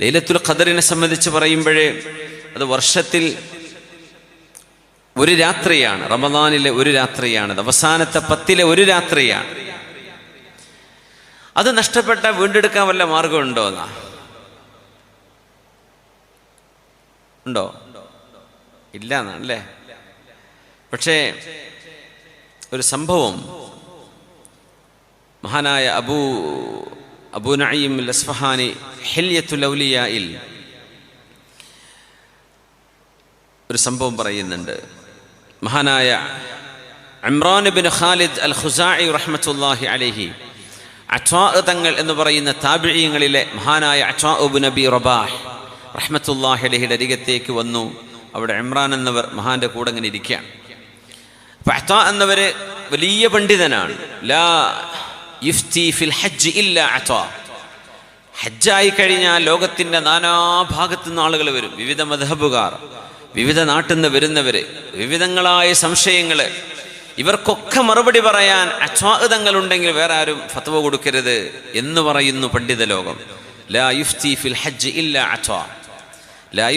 ലൈലത്തുൽ ഖദറിനെ സംബന്ധിച്ച് പറയുമ്പോഴേ അത് വർഷത്തിൽ ഒരു രാത്രിയാണ് റമദാനിലെ ഒരു രാത്രിയാണ് അവസാനത്തെ പത്തിലെ ഒരു രാത്രിയാണ്. അത് നഷ്ടപ്പെട്ട വീണ്ടെടുക്കാൻ വല്ല മാർഗമുണ്ടോ എന്നാ? ഉണ്ടോ? ഇല്ല എന്നാണല്ലേ പക്ഷേ ഒരു സംഭവം മഹാനായ അബൂ അബൂ നഈം അൽ അസ്ഫഹാനി ഹില്യത്തുൽ ഔലിയായിൽ ഒരു സംഭവം പറയുന്നുണ്ട്. മഹാനായ Imran bin Khalid al Khuzai റഹ്മത്തുല്ലാഹി അലൈഹി അച്വാ എന്ന് പറയുന്ന താബിഴിയങ്ങളിലെ മഹാനായ അച്വാ ഉബ് നബി റബാഹ് റഹ്മത്തുല്ലാഹി അലഹിയുടെ അരികത്തേക്ക് വന്നു. അവിടെ ഇമ്രാൻ എന്നവർ മഹാന്റെ കൂടെ അങ്ങനെ ഇരിക്കുകയാണ്. അപ്പൊ അച്വാ എന്നവര് വലിയ പണ്ഡിതനാണ്. ലാ യുഫ്തി ഫിൽ ഹജ്ജ് ഇല്ല അത്വാ ഹജ്ജായി കഴിഞ്ഞാൽ ലോകത്തിന്റെ നാനാഭാഗത്തു നിന്ന് ആളുകൾ വരും. വിവിധ മധബുകാർ വിവിധ നാട്ടിൽ നിന്ന് വരുന്നവര് വിവിധങ്ങളായ സംശയങ്ങൾ. ഇവർക്കൊക്കെ മറുപടി പറയാൻ അച്ഛാതങ്ങളുണ്ടെങ്കിൽ വേറെ ആരും ഫത്വ കൊടുക്കരുത് എന്ന് പറയുന്നു പണ്ഡിത ലോകം. ലാ യുഫ്തി ഫിൽ ഹജ്ജ് ഇല്ല അച്ഛാ ലാ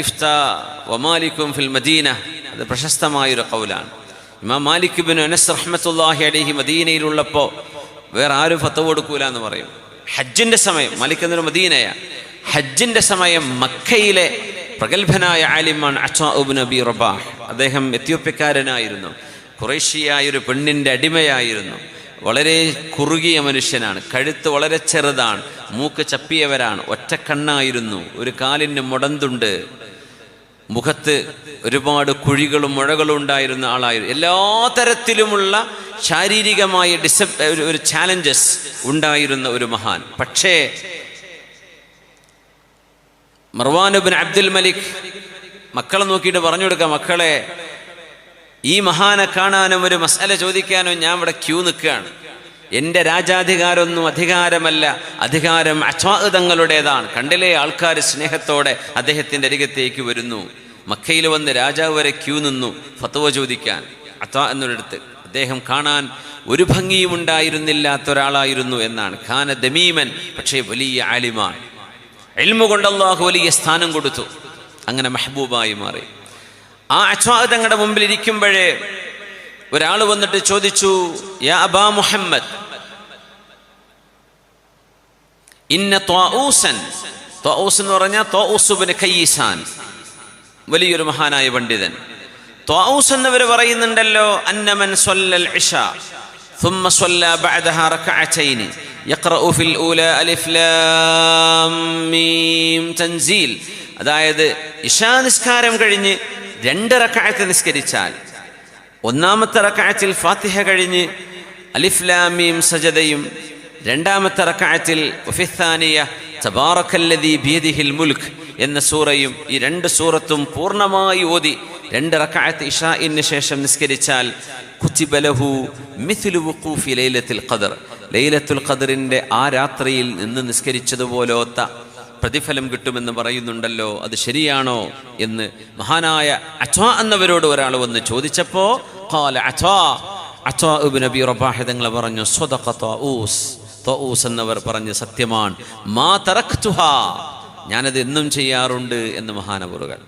ഫിൽ മദീന. അത് പ്രശസ്തമായൊരു കൗലാണ് ഇമാം മാലിക് ബിൻ അനസ് റഹ്മത്തുല്ലാഹി അലഹി മദീനയിലുള്ളപ്പോൾ വേറെ ആരും ഫത്ത കൊടുക്കൂല എന്ന് പറയും. ഹജ്ജിന്റെ സമയം മലിക്കുന്ന മദീനയ. ഹജ്ജിന്റെ സമയം മക്കയിലെ പ്രഗത്ഭനായ ആലിമാൻ അച്ഛാബ് നബി റബാഹ്. അദ്ദേഹം എത്യോപ്യക്കാരനായിരുന്നു. കുറേശ്യയായ ഒരു പെണ്ണിന്റെ അടിമയായിരുന്നു. വളരെ കുറുകിയ മനുഷ്യനാണ്. കഴുത്ത് വളരെ ചെറുതാണ്. മൂക്ക് ചപ്പിയവരാണ്. ഒറ്റക്കണ്ണായിരുന്നു ഒരു കാലിന് മുടന്തുണ്ട്. മുഖത്ത് ഒരുപാട് കുഴികളും മുഴകളും ഉണ്ടായിരുന്ന ആളായിരുന്നു എല്ലാ തരത്തിലുമുള്ള ശാരീരികമായ ഡിസ ഒരു- ചാലഞ്ചസ് ഉണ്ടായിരുന്ന ഒരു മഹാൻ. പക്ഷേ മർവാനുബിൻ അബ്ദുൽ മലിക് മക്കളെ നോക്കിയിട്ട് പറഞ്ഞു കൊടുക്കുക മക്കളെ ഈ മഹാനെ കാണാനും ഒരു മസാല ചോദിക്കാനും ഞാൻ ഇവിടെ ക്യൂ നിൽക്കുകയാണ്. എന്റെ രാജാധികാരമൊന്നും അധികാരമല്ല. അധികാരം അച്ഛാതങ്ങളുടേതാണ് കണ്ടില്ലേ? ആൾക്കാർ സ്നേഹത്തോടെ അദ്ദേഹത്തിന്റെ അരികത്തേക്ക് വരുന്നു. മക്കയിൽ വന്ന് രാജാവ് വരെ ക്യൂ നിന്നു ഫത്വ ചോദിക്കാൻ. അത്വാ എന്നൊരിടത്ത് അദ്ദേഹം കാണാൻ ഒരു ഭംഗിയും ഉണ്ടായിരുന്നില്ലാത്ത ഒരാളായിരുന്നു എന്നാണ്. ഖാന ദമീമൻ പക്ഷേ വലിയ ആലിമാൻ എൽമുകൊണ്ടല്ലാഹു കൊണ്ട് വലിയ സ്ഥാനം കൊടുത്തു. അങ്ങനെ മെഹബൂബായി മാറി. ആ അച്ഛാതങ്ങളുടെ മുമ്പിൽ ഇരിക്കുമ്പോഴേ ഒരാൾ വന്നിട്ട് ചോദിച്ചു യാ അബാ മുഹമ്മദ് ഇന്ന ത്വാഊസൻ ത്വാഊസ് എന്ന് പറഞ്ഞാൽ ത്വാഊസുബിന് കയ്യീസാൻ വലിയൊരു മഹാനായ പണ്ഡിതൻ ത്വാഊസ് എന്നവർ പറയുന്നുണ്ടല്ലോ അന്നമൻ സ്വല്ലൽ ഇഷ ثم صلى بعدها ركعتين يقرأ في الأولى ألف لام ميم تنزيل അതായത് ഇഷാ നിസ്കാരം കഴിഞ്ഞ് രണ്ട് റക്കായത്ത് നിസ്കരിച്ചാൽ ഒന്നാമത്തെ റക്കായത്തിൽ ഫാത്തിഹ കഴിഞ്ഞ് അലിഫ്ലാമിയും സജതയും രണ്ടാമത്തെ റക്കായത്തിൽ ഒഫിസ്ഥാനിയ തബാറക്കല്ലദീ ബിയദിഹിൽ മുൽഖ് എന്ന സൂറയും ഈ രണ്ട് സൂറത്തും പൂർണമായി ഓതി രണ്ട് റക്കായത്ത് ഇഷാഇന് ശേഷം നിസ്കരിച്ചാൽ കുത്തിബലഹു മിഥുലു വുഖൂഫി ലൈലത്തുൽ ഖദർ. ലൈലത്തുൽ ഖദറിന്റെ ആ രാത്രിയിൽ നിന്ന് നിസ്കരിച്ചതുപോലോത്ത പ്രതിഫലം കിട്ടുമെന്ന് പറയുന്നുണ്ടല്ലോ അത് ശരിയാണോ എന്ന് മഹാനായ അച്ഛാ എന്നവരോട് ഒരാൾ വന്ന് ചോദിച്ചപ്പോ ഖാല അച്ഛാ അച്ഛാ ഇബ്നു നബി പറഞ്ഞു എന്നവർ പറഞ്ഞ് സത്യമാണ്. മാ ഞാനത് എന്നും ചെയ്യാറുണ്ട് എന്ന് മഹാനവറുകൾ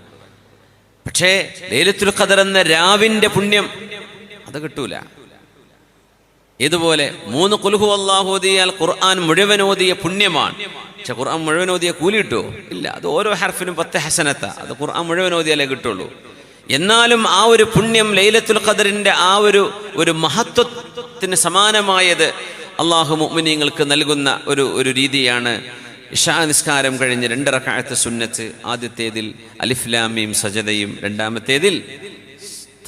പക്ഷേ ലേലത്തുൽ ഖദർ എന്ന രാവിന്റെ പുണ്യം അത് കിട്ടൂല. ഇതുപോലെ മൂന്ന് കുലുഹു അള്ളാഹു ഓതിയാൽ ഖുർആൻ മുഴുവൻ ഓതിയ പുണ്യമാണ്. പക്ഷെ ഖുർആൻ മുഴുവൻ ഓതിയ കൂലി കിട്ടുമോ ഇല്ല. അത് ഓരോ ഹർഫിനും പത്ത് ഹസനത്ത. അത് ഖുർആൻ മുഴുവൻ ഓതിയാലേ കിട്ടുള്ളൂ. എന്നാലും ആ ഒരു പുണ്യം ലൈലത്തുൽ ഖദറിന്റെ ആ ഒരു ഒരു മഹത്വത്തിന് സമാനമായത് അള്ളാഹു മുഅ്മിനീങ്ങൾക്ക് നൽകുന്ന ഒരു ഒരു രീതിയാണ് ഇഷാ നിസ്കാരം കഴിഞ്ഞ് രണ്ട് റക്അത്ത് സുന്നത്ത് ആദ്യത്തേതിൽ അലിഫ്ലാമിയും സജതയും രണ്ടാമത്തേതിൽ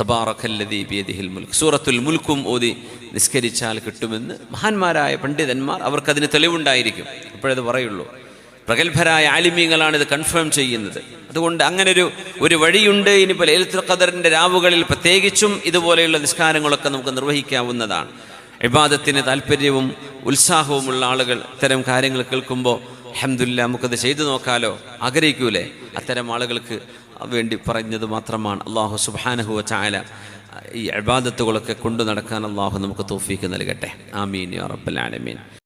തബാറക്കല്ലദീ ബിയദിഹിൽ മുൽക്ക് സൂറത്തുൽ മുൽക്കും ഓതി നിസ്കരിച്ചാൽ കിട്ടുമെന്ന് മഹാന്മാരായ പണ്ഡിതന്മാർ അവർക്കതിന് തെളിവുണ്ടായിരിക്കും. അപ്പോഴത് പറയുള്ളൂ. പ്രഗത്ഭരായ ആലിമീങ്ങളാണ് ഇത് കൺഫേം ചെയ്യുന്നത്. അതുകൊണ്ട് അങ്ങനെ ഒരു ഒരു വഴിയുണ്ട്. ഇനിയിപ്പോൾ ലൈലത്തുൽ ഖദറിന്റെ രാവുകളിൽ പ്രത്യേകിച്ചും ഇതുപോലെയുള്ള നിസ്കാരങ്ങളൊക്കെ നമുക്ക് നിർവഹിക്കാവുന്നതാണ്. ഇബാദത്തിന് താല്പര്യവും ഉത്സാഹവുമുള്ള ആളുകൾ ഇത്തരം കാര്യങ്ങൾ കേൾക്കുമ്പോൾ അഹമ്മദില്ല നമുക്കത് ചെയ്തു നോക്കാലോ? ആഗ്രഹിക്കൂലേ? അത്തരം ആളുകൾക്ക് വേണ്ടി പറഞ്ഞത് മാത്രമാണ്. അള്ളാഹു സുബാനഹുവ ചായ ഈ അബാദത്തുകളൊക്കെ കൊണ്ടു നടക്കാൻ അള്ളാഹു നമുക്ക് തോഫീക്ക് നൽകട്ടെ. ആമീൻ യാ ആലമീൻ.